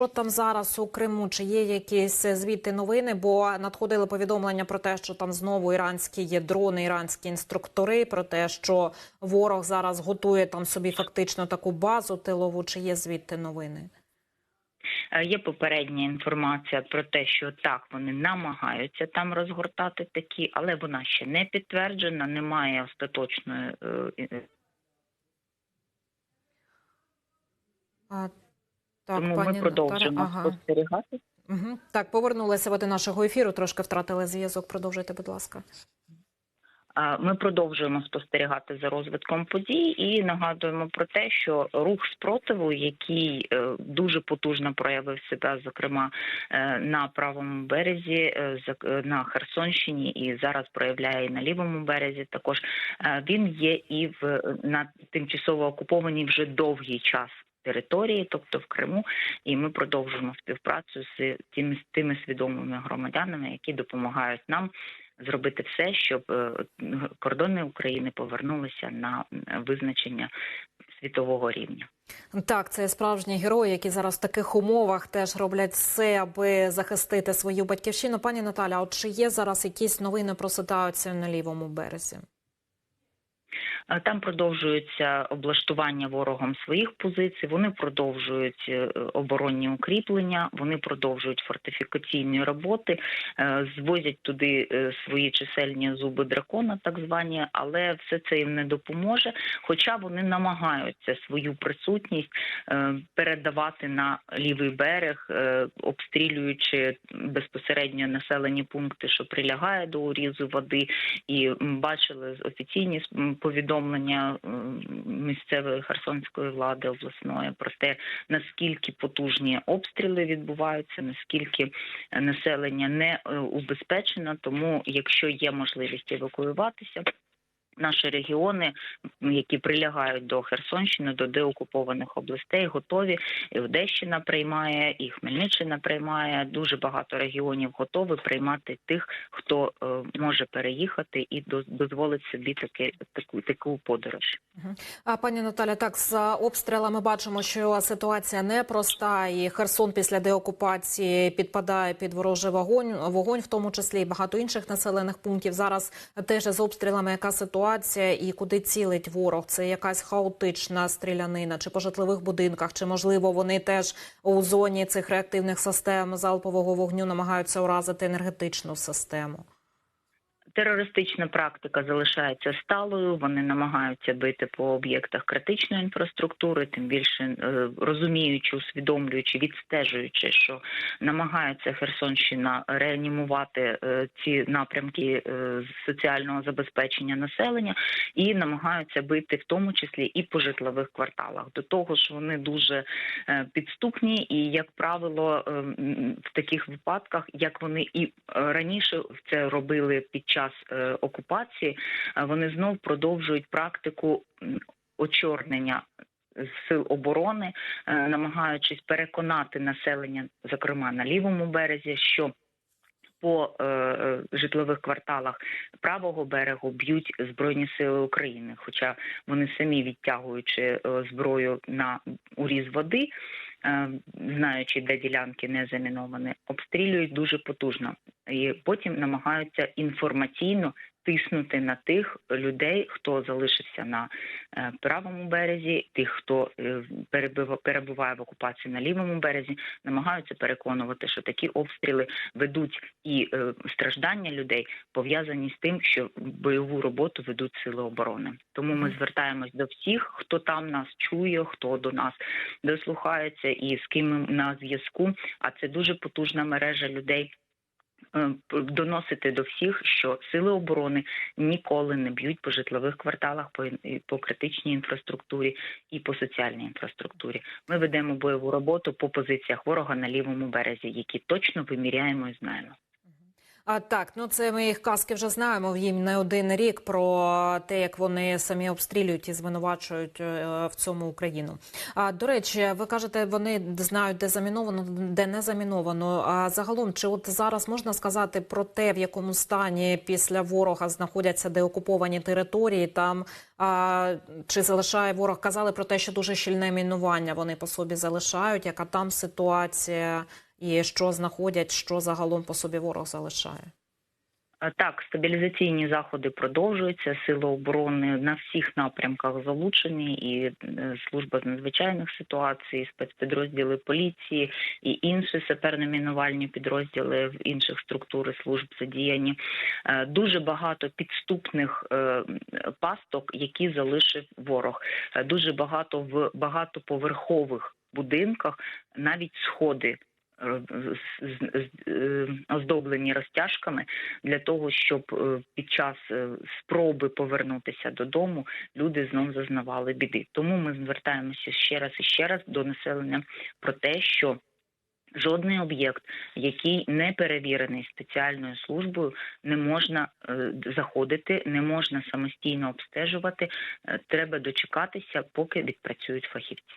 Що там зараз у Криму? Чи є якісь звідти новини? Бо надходили повідомлення про те, що там знову іранські є дрони, іранські інструктори, про те, що ворог зараз готує там собі фактично таку базу тилову. Чи є звідти новини? Е, Є попередня інформація про те, що так вони намагаються там розгортати такі, але вона ще не підтверджена, немає остаточної е, так, тому пані ми продовжуємо Наталя, ага. спостерігати. Угу. Так, повернулися ви до нашого ефіру. Трошки втратили зв'язок. Продовжуйте, будь ласка. Ми продовжуємо спостерігати за розвитком подій і нагадуємо про те, що рух спротиву, який е, дуже потужно проявив себе, зокрема е, на правому березі, е, на Херсонщині, і зараз проявляє і на лівому березі. Також він є і в на тимчасово окупованій вже довгий час. Території, тобто в Криму, і ми продовжуємо співпрацю з тими, з тими свідомими громадянами, які допомагають нам зробити все, щоб е, кордони України повернулися на визначення світового рівня. Так, це справжні герої, які зараз в таких умовах теж роблять все, аби захистити свою батьківщину. Пані Наталя, от чи є зараз якісь новини про ситуацію на лівому березі? Е, Там продовжується облаштування ворогом своїх позицій. Вони продовжують е, оборонні укріплення, вони продовжують фортифікаційні роботи, е, звозять туди свої чисельні зуби дракона, так звані, але все це їм не допоможе. Хоча вони намагаються свою присутність передавати на лівий берег, обстрілюючи безпосередньо населені пункти, що прилягає до урізу води, і бачили офіційні м, повідомлення місцевої херсонської влади обласної про те, наскільки потужні обстріли відбуваються, наскільки е, населення не е, убезпечено. Тому, якщо є можливість евакуюватися. Наші регіони, які прилягають до Херсонщини, до деокупованих областей, готові. І Одещина приймає, і Хмельниччина приймає. Дуже багато регіонів готові приймати тих, хто е, може переїхати і доз- дозволить собі таки, таку таку подорож. А пані Наталя, так з обстрілами бачимо, що ситуація непроста, і Херсон після деокупації підпадає під ворожий вогонь, вогонь, в тому числі і багато інших населених пунктів. Зараз теж з обстрілами яка ситуація і куди цілить ворог? Це якась хаотична стрілянина, чи по житлових будинках, чи можливо вони теж у зоні цих реактивних систем залпового вогню намагаються уразити енергетичну систему? Терористична практика залишається сталою. Вони намагаються бити по об'єктах критичної інфраструктури, тим більше е, розуміючи, усвідомлюючи, відстежуючи, що намагається Херсонщина реанімувати е, ці напрямки е, соціального забезпечення населення, і намагаються бити в тому числі і по житлових кварталах. До того ж, вони дуже підступні, і як правило, в таких випадках, як вони і раніше це робили під час е, окупації, е, вони знов продовжують практику очорнення сил оборони, е, намагаючись переконати населення, зокрема на лівому березі, що по е, житлових кварталах правого берегу б'ють збройні сили України, хоча вони самі відтягуючи зброю на уріз води, знаючи, де ділянки не заміновані, обстрілюють дуже потужно. І потім намагаються інформаційно тиснути на тих людей, хто залишився на е, правому березі, тих, хто е, перебуває в окупації на лівому березі, намагаються переконувати, що такі обстріли ведуть і е, страждання людей пов'язані з тим, що бойову роботу ведуть сили оборони. Тому ми звертаємось до всіх, хто там нас чує, хто до нас дослухається і з ким на зв'язку. А це дуже потужна мережа людей. Е, Доносити до всіх, що сили оборони ніколи не б'ють по житлових кварталах, по, по критичній інфраструктурі і по соціальній інфраструктурі. Ми ведемо бойову роботу по позиціях ворога на лівому березі, які точно виміряємо і знаємо. А так, ну це ми їх казки вже знаємо. Їм не один рік про те, як вони самі обстрілюють і звинувачують е, в цьому Україну. А до речі, ви кажете, вони знають, де заміновано, де не заміновано. А загалом, чи от зараз можна сказати про те, в якому стані після ворога знаходяться деокуповані території? Там а, чи залишає ворог? Казали про те, що дуже щільне мінування вони по собі залишають. Яка там ситуація? І що знаходять, що загалом по собі ворог залишає? Так, стабілізаційні заходи продовжуються. Сили оборони на всіх напрямках залучені, і е, служба з надзвичайних ситуацій, спецпідрозділи поліції і інші саперно-мінувальні підрозділи в інших структур і служб задіяні. Е, Дуже багато підступних е, пасток, які залишив ворог. Дуже багато в багатоповерхових будинках, навіть сходи. Оздоблені розтяжками для того, щоб е, під час е, спроби повернутися додому люди знов зазнавали біди. Тому ми звертаємося ще раз і ще раз до населення про те, що жодний об'єкт, який не перевірений спеціальною службою, не можна е, заходити, не можна самостійно обстежувати. Треба дочекатися, поки відпрацюють фахівці.